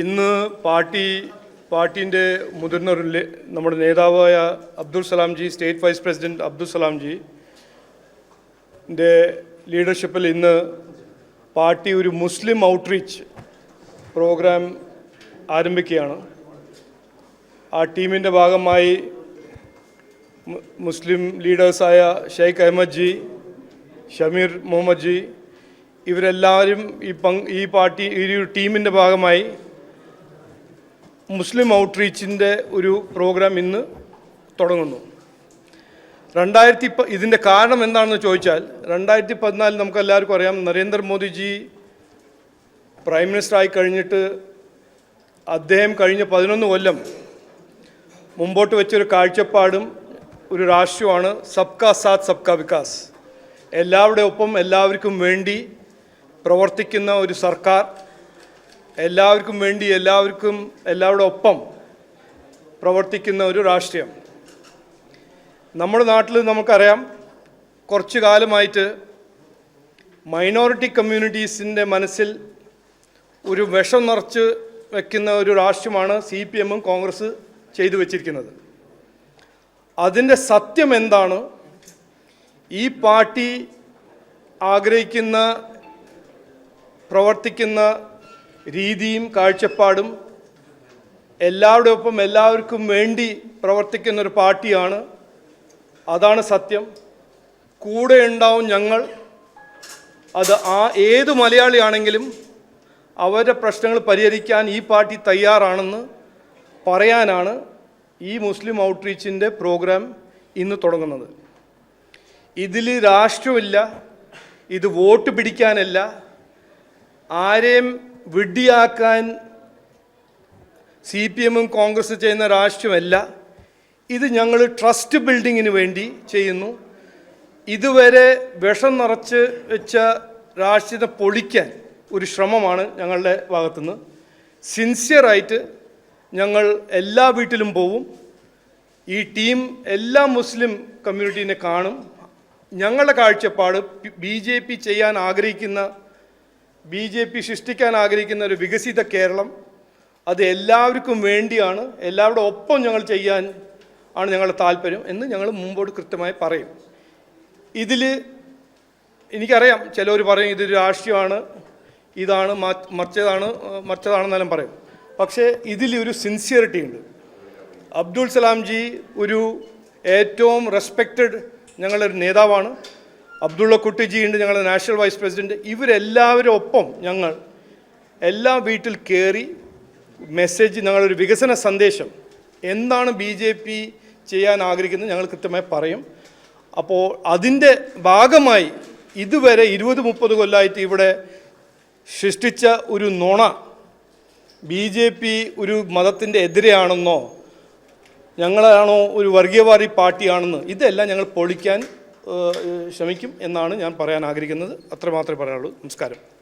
ഇന്ന് പാർട്ടി പാർട്ടിന്റെ മുതിർന്ന ഒരു നമ്മുടെ നേതാവായ Abdul Salamji state vice president Abdul Salamji ന്റെ ലീഡർഷിപ്പിൽ ഇന്ന് പാർട്ടി ഒരു മുസ്ലിം ഔട്ട്റീച്ച് പ്രോഗ്രാം ആരംഭിക്കുകയാണ്. ആ ടീമിന്റെ ഭാഗമായി മുസ്ലിം ലീഡേഴ്സായ ഷെയ്ഖ് അഹമ്മദ് ജി ഷമീർ മുഹമ്മദ് ജി ഇവരെല്ലാവരും ഈ പങ്ക് ഈ പാർട്ടി ഈ ഒരു ടീമിന്റെ ഭാഗമായി മുസ്ലിം ഔട്ട്റീച്ചിന്റെ ഒരു പ്രോഗ്രാം ഇന്ന് തുടങ്ങുന്നു. രണ്ടായിരത്തി ഇതിന്റെ കാരണം എന്താണെന്ന് ചോദിച്ചാൽ രണ്ടായിരത്തി പതിനാലിൽ നമുക്ക് എല്ലാവർക്കും അറിയാം നരേന്ദ്രമോദിജി പ്രൈം മിനിസ്റ്റർ ആയി കഴിഞ്ഞിട്ട് അദ്ദേഹം കഴിഞ്ഞ പതിനൊന്ന് കൊല്ലം മുമ്പോട്ട് വെച്ചൊരു കാഴ്ചപ്പാടും ഒരു രാഷ്ട്രീയമാണ് സബ്കാ സാത്ത് സബ്കാ വികാസ്. എല്ലാവരുടെ ഒപ്പം എല്ലാവർക്കും വേണ്ടി പ്രവർത്തിക്കുന്ന ഒരു സർക്കാർ എല്ലാവർക്കും വേണ്ടി എല്ലാവർക്കും എല്ലാവരുടെ ഒപ്പം പ്രവർത്തിക്കുന്ന ഒരു രാഷ്ട്രീയം. നമ്മുടെ നാട്ടിൽ നമുക്കറിയാം കുറച്ചു കാലമായിട്ട് മൈനോറിറ്റി കമ്മ്യൂണിറ്റീസിന്റെ മനസ്സിൽ ഒരു വിഷം നിറച്ച് വയ്ക്കുന്ന ഒരു രാഷ്ട്രീയമാണ് സി പി എമ്മും കോൺഗ്രസ് ചെയ്തു വച്ചിരിക്കുന്നത്. അതിന്റെ സത്യം എന്താണ്? ഈ പാർട്ടി ആഗ്രഹിക്കുന്ന പ്രവർത്തിക്കുന്ന രീതിയും കാഴ്ചപ്പാടും എല്ലാവരുടെ ഒപ്പം എല്ലാവർക്കും വേണ്ടി പ്രവർത്തിക്കുന്ന ഒരു പാർട്ടിയാണ്. അതാണ് സത്യം. കൂടെ ഉണ്ടാവും ഞങ്ങൾ. അത് ആ ഏത് മലയാളിയാണെങ്കിലും അവരുടെ പ്രശ്നങ്ങൾ പരിഹരിക്കാൻ ഈ പാർട്ടി തയ്യാറാണെന്ന് പറയാനാണ് ഈ മുസ്ലിം ഔട്ട്റീച്ചിന്റെ പ്രോഗ്രാം ഇന്ന് തുടങ്ങുന്നത്. ഇതിൽ രാഷ്ട്രമില്ല ഇത് വോട്ട് പിടിക്കാനല്ല. ആരെയും വിഡ്ഢിയാക്കാൻ സി പി എമ്മും കോൺഗ്രസ് ചെയ്യുന്ന രാഷ്ട്രീയമല്ല ഇത് ഞങ്ങൾ ട്രസ്റ്റ് ബിൽഡിങ്ങിന് വേണ്ടി ചെയ്യുന്നു. ഇതുവരെ വിഷം നിറച്ച് വെച്ച രാഷ്ട്രീയത്തെ പൊളിക്കാൻ ഒരു ശ്രമമാണ് ഞങ്ങളുടെ ഭാഗത്തുനിന്ന്. സിൻസിയറായിട്ട് ഞങ്ങൾ എല്ലാ വീട്ടിലും പോവും. ഈ ടീം എല്ലാ മുസ്ലിം കമ്മ്യൂണിറ്റീനെ കാണും. ഞങ്ങളുടെ കാഴ്ചപ്പാട് ബി ജെ പി ചെയ്യാൻ ആഗ്രഹിക്കുന്ന ബി ജെ പി സൃഷ്ടിക്കാൻ ആഗ്രഹിക്കുന്ന ഒരു വികസിത കേരളം. അത് എല്ലാവർക്കും വേണ്ടിയാണ് എല്ലാവരുടെ ഒപ്പം ഞങ്ങൾ ചെയ്യാൻ ആണ് ഞങ്ങളുടെ താല്പര്യം എന്ന് ഞങ്ങൾ മുമ്പോട്ട് കൃത്യമായി പറയും. ഇതിൽ എനിക്കറിയാം ചിലർ പറയും ഇതൊരു രാഷ്ട്രീയമാണ് ഇതാണ് മറിച്ചതാണ് മറിച്ചതാണെന്നാലും പറയും. പക്ഷേ ഇതിൽ ഒരു സിൻസിയറിറ്റി ഉണ്ട്. അബ്ദുൾ സലാം ജി ഒരു ഏറ്റവും റെസ്പെക്റ്റഡ് ഞങ്ങളുടെ ഒരു നേതാവാണ്. അബ്ദുള്ള കുട്ടിജിയുണ്ട് ഞങ്ങളുടെ നാഷണൽ വൈസ് പ്രസിഡന്റ്. ഇവരെല്ലാവരും ഒപ്പം ഞങ്ങൾ എല്ലാ വീട്ടിൽ കയറി മെസ്സേജ് ഞങ്ങളൊരു വികസന സന്ദേശം എന്താണ് ബി ജെ പി ചെയ്യാൻ ആഗ്രഹിക്കുന്നത് ഞങ്ങൾ കൃത്യമായി പറയും. അപ്പോൾ അതിന്റെ ഭാഗമായി ഇതുവരെ ഇരുപത് മുപ്പത് കൊല്ലമായിട്ട് ഇവിടെ സൃഷ്ടിച്ച ഒരു നുണ ബി ജെ പി ഒരു മതത്തിന്റെ എതിരെയാണെന്നോ ഞങ്ങളാണോ ഒരു വർഗീയവാദി പാർട്ടിയാണെന്ന് ഇതെല്ലാം ഞങ്ങൾ പൊളിക്കാൻ ശ്രമിക്കും എന്നാണ് ഞാൻ പറയാൻ ആഗ്രഹിക്കുന്നത്. അത്രമാത്രമേ പറയാനുള്ളൂ. നമസ്കാരം.